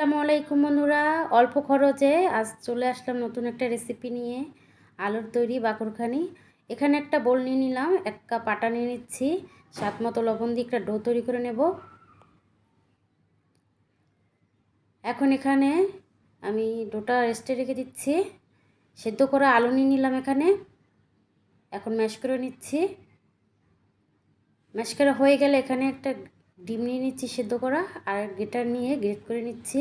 আসসালামু আলাইকুম বন্ধুরা। অল্প খরচে আজ চলে আসলাম নতুন একটা রেসিপি নিয়ে। আলুর তৈরি বাকরখানি। এখানে একটা বোল নিয়ে নিলাম, এক কাপ আটা নিয়ে নিচ্ছি। স্বাদ মতো লবণ দিয়ে একটা ডো তৈরি করে নেব। এখন এখানে আমি ডোটা রেস্টে রেখে দিচ্ছি। সেদ্ধ করা আলু নিয়ে নিলাম এখানে। এখন ম্যাশ করে নিচ্ছি। ম্যাশ করা হয়ে গেলে এখানে একটা ডিম নিয়ে নিচ্ছি সেদ্ধ করা আর গেটার নিয়ে গ্রেট করে নিচ্ছি।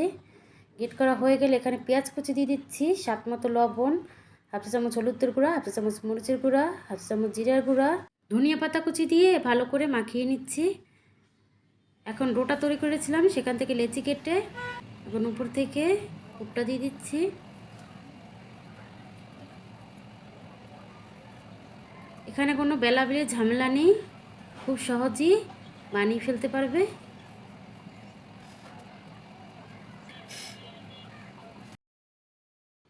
গ্রেট করা হয়ে গেলে এখানে পেঁয়াজ কুচি দিয়ে দিচ্ছি, স্বাদ মতো লবণ, হাফ চামচ হলুদের গুঁড়া, হাফ চামচ মরিচের গুঁড়া, হাফ চামচ জিরার গুঁড়া, ধনিয়া পাতা কুচি দিয়ে ভালো করে মাখিয়ে নিচ্ছি। এখন রোটা তৈরি করেছিলাম, সেখান থেকে লেচি কেটে এখন উপর থেকে কুপটা দিয়ে দিচ্ছি। এখানে কোনো বেলা বেলে ঝামেলা নেই, খুব সহজেই বানিয়ে ফেলতে পারবে?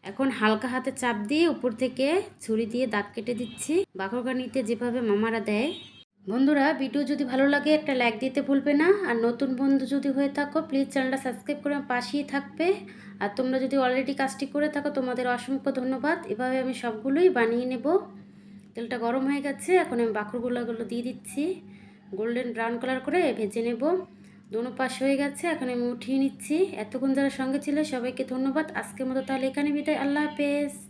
এখন হালকা হাতে চাপ দিয়ে উপর থেকে ছুরি দিয়ে দাগ কেটে দিচ্ছি। বাকরকানিতে যেভাবে মামারা দেয়। বন্ধুরা, ভিডিও যদি ভালো লাগে, একটা লাইক দিতে ভুলবে না। আর নতুন বন্ধু যদি হয়ে থাকো প্লিজ চ্যানেলটা সাবস্ক্রাইব করে পাশেই থাকবে। আর তোমরা যদি অলরেডি কাজটি করে থাকো, তোমাদের অসংখ্য ধন্যবাদ। এভাবে আমি সবগুলোই বানিয়ে নেব। তেলটা গরম হয়ে গেছে, এখন আমি বাকরগুলোগুলো দিয়ে দিচ্ছি। গোল্ডেন ব্রাউন কালার করে ভেজে নেব। দোনো পাশ হয়ে গেছে, এখন আমি উঠিয়ে নিচ্ছি। এতক্ষণ যারা সঙ্গে ছিল সবাইকে ধন্যবাদ। আজকের মতো তাহলে এখানে বিদায়। আল্লাহ হাফেজ।